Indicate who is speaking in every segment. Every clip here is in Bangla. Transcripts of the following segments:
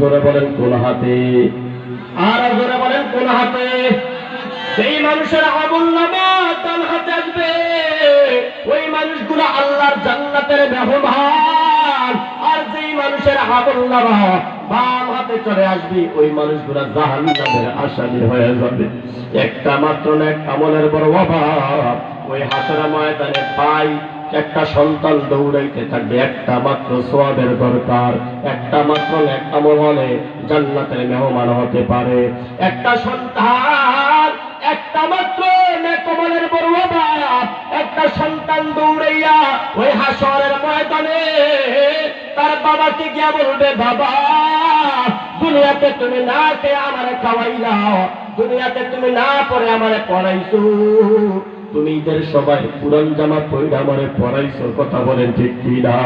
Speaker 1: জোরে বলেন, কোন হাতে? আর জোরে বলেন, কোন হাতে? সেই মানুষের আমল নামা হাতে আসবে। ওই মানুষগুলো আল্লাহর জান্নাতের মেহমান আর যেই মানুষের আমল নামা বাম হাতে চলে আসবে, ওই মানুষগুলো জাহান্নামের আসামি হয়ে যাবে। একটা মাত্র এক আমলের বড় অভাব। ওই হাসরা ময়দানে পাই একটা সন্তান দৌড়াইতে থাকবে, একটা মাত্র সোয়াবের দরকার, একটা মাত্র আমল হলে জান্নাতের মেহমান হতে পারে। একটা সন্তান, একটা মাত্র নেকমলের বড় একটা সন্তান দৌড়াইয়া ওই হাসরের ময়দানে তার বাবাকে গিয়া বলবে, বাবা, দুনিয়াতে তুমি না আমারে খাওয়াইলাও, দুনিয়াতে তুমি না পড়ে আমারে পড়াইছো। তুমি ঈদের সবাই পুরান জামা পইরা আমারে পড়াইছো, কথা বলেন ঠিক কি না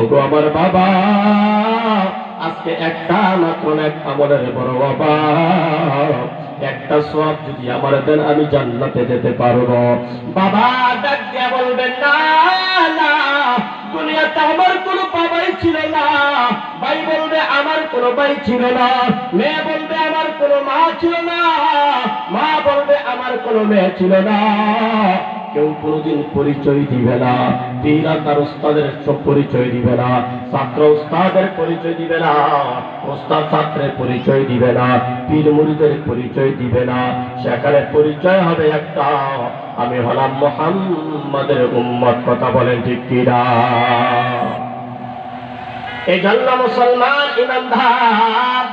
Speaker 1: ওগো আমার বাবা, আজকে একটা মাত্র এক আমলের বড় বাবা একটা সব যদি আমার দেন, আমি জান্নাতে যেতে পারব। বাবা, ডাক দিয়া বলবেন, না না, দুনিয়াতে আমার কোনো বাবাই ছিল না। ভাই বলবে, আমার কোনো ভাই ছিল না। মেয়ে বলবে, আমার কোনো মা ছিল না। মা বলবে কোনো মেয়ে ছিল না। কেউ কোনোদিন পরিচয় দিবে না। পীরা তার ওস্তাদের সব পরিচয় দিবে না। ছাত্র ওস্তাদের পরিচয় দিবে না। ওস্তাদ ছাত্রের পরিচয় দিবে না। পীর মুড়িদের পরিচয় দিবে না। সেখানে পরিচয় হবে একটা। আমি হলাম মোহাম্মদের উম্মত। কথা বলেন ঠিক কিনা? এই জন্য মুসলমান ইমানদার।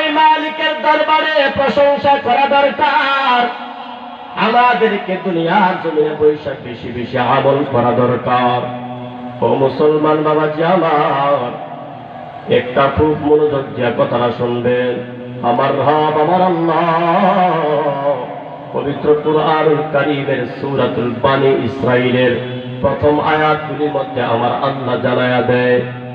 Speaker 1: এই মালিকের দরবারে প্রশংসা করা দরকার। আমাদেরকে দুনিয়ার জমিনে বৈশাখ বেশি বেশি আমল করা দরকার। ও মুসলমান বাবাজি আমার, একটা খুব মনোযোগ দিয়া কথাটা শুনবেন। আমার রব, আমার পবিত্র কুরআনুল কারীমের সূরাতুল বানি ইসরাইলের প্রথম আয়াতগুলির মধ্যে আমার আল্লাহ জানায়া দেয়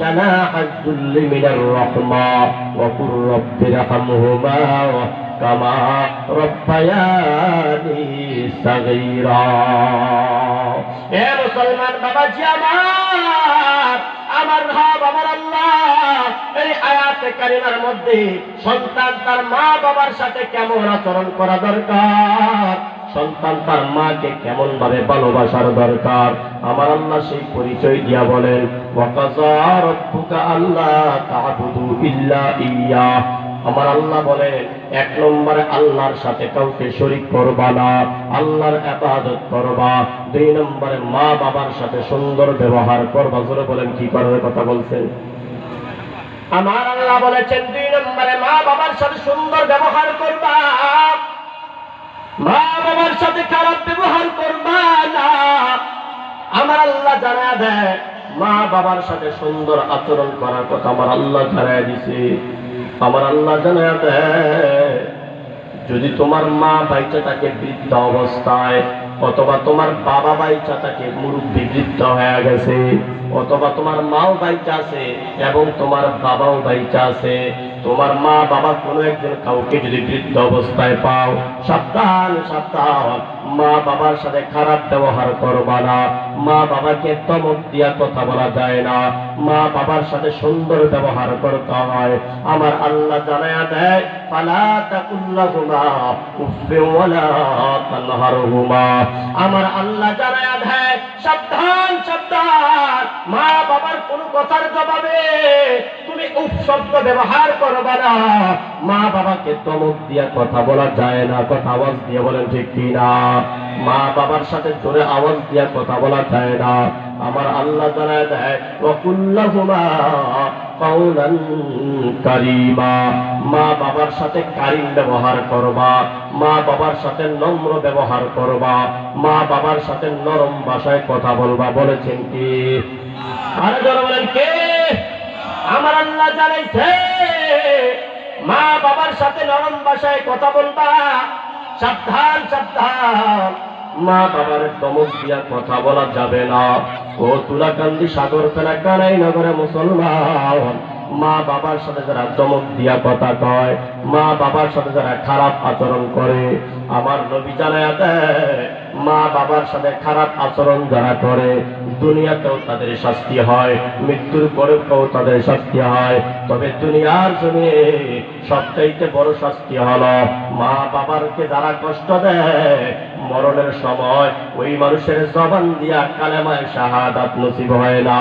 Speaker 1: جناح الذل من الرحمة وقل رب ارحمهما كما ربياني صغيرا এ মুসলমান বাবাজি আমার আমার ভাব আমার আল্লাহ এই আয়াতে কারিমার মধ্যে সন্তান তার মা বাবার সাথে কেমন আচরণ করা দরকার সন্তান তার মাকে কেমন ভাবে ভালোবাসার দরকার? আমার আল্লাহ সেই পরিচয় দিয়া বলেন আল্লাহ আমার আল্লাহ বলেন, এক নম্বরে আল্লাহর সাথে কাউকে শরিক করবা না, আল্লাহর ইবাদত করবা। দুই নম্বরে মা বাবার সাথে সুন্দর ব্যবহার করবা। জোরে বলেন, কি করার কথা বলছেন? আমার আল্লাহ বলেছেন, দুই নম্বরে মা বাবার সাথে সুন্দর ব্যবহার করবা। বাবার সাথে খারাপ ব্যবহার করবা না। আমার আল্লাহ জানা দেয় মা বাবার সাথে সুন্দর আচরণ করার কথা আমার আল্লাহ জানায় দিছে। আমার আল্লাহ জানা দেয়, যদি তোমার মা বাইচা থাকে বৃদ্ধ অবস্থায় অথবা তোমার বাবা বাইচা থাকে মুরব্বী বৃদ্ধ হয়ে গেছে, অথবা তোমার মাও বাইচা আছে এবং তোমার বাবাও বাইচা আছে তোমার মা বাবা কোনো একজন কাউকে যদি বৃদ্ধ অবস্থায় পাও, সাবধান সাবধান। মা বাবার সাথে খারাপ ব্যবহার করবা না। মা বাবাকে তমক দিয়া কথা বলা যায় না। মা বাবার সাথে সুন্দর ব্যবহার করতে হয়। আমার আল্লাহ জানায়া দেয় আমার আল্লাহ জানায়া দেয়, সাবধান সাবধান। মা বাবার কোন কথার জবাবে তুমি শব্দ ব্যবহার করবা না। মা বাবাকে তমক দিয়া কথা বলা যায় না, কথা আওয়াজ দিয়ে বলেন ঠিক না? মা বাবার সাথে জোরে আওয়াজ দিয়া কথা বলা যায় না। আমার আল্লাহ জানা দেয় কারিমা। মা বাবার সাথে কারিম ব্যবহার করবা, মা বাবার সাথে নম্র ব্যবহার করবা, মা বাবার সাথে নরম ভাষায় কথা বলবা, বলেছেন কি? আরে বলেন, কে আমার আল্লাহ জানাইছে, মা বাবার সাথে নরম ভাষায় কথা বলবা। সাবধান সাবধান। মা বাবার দমক দিয়া কথা বলা যাবে না। ও তুলাকান্দি সাগর ফেলা কানাই নগরে মুসলমান। মা বাবার সাথে যারা দমক দিয়া কথা কয়, মা বাবার সাথে যারা খারাপ আচরণ করে, আমার নবী জানায় দেয় মা বাবার সাথে খারাপ আচরণ যারা করে, দুনিয়াতেও তাদের শাস্তি হয়, মৃত্যুর পরেও তাদের শাস্তি হয়। তবে দুনিয়ার জমিনে সবচাইতে বড় শাস্তি হলো মা বাবারকে যারা কষ্ট দেয়, মরণের সময় ওই মানুষের জবান দিয়া কালেমায় শাহাদাত নসিব হয় না।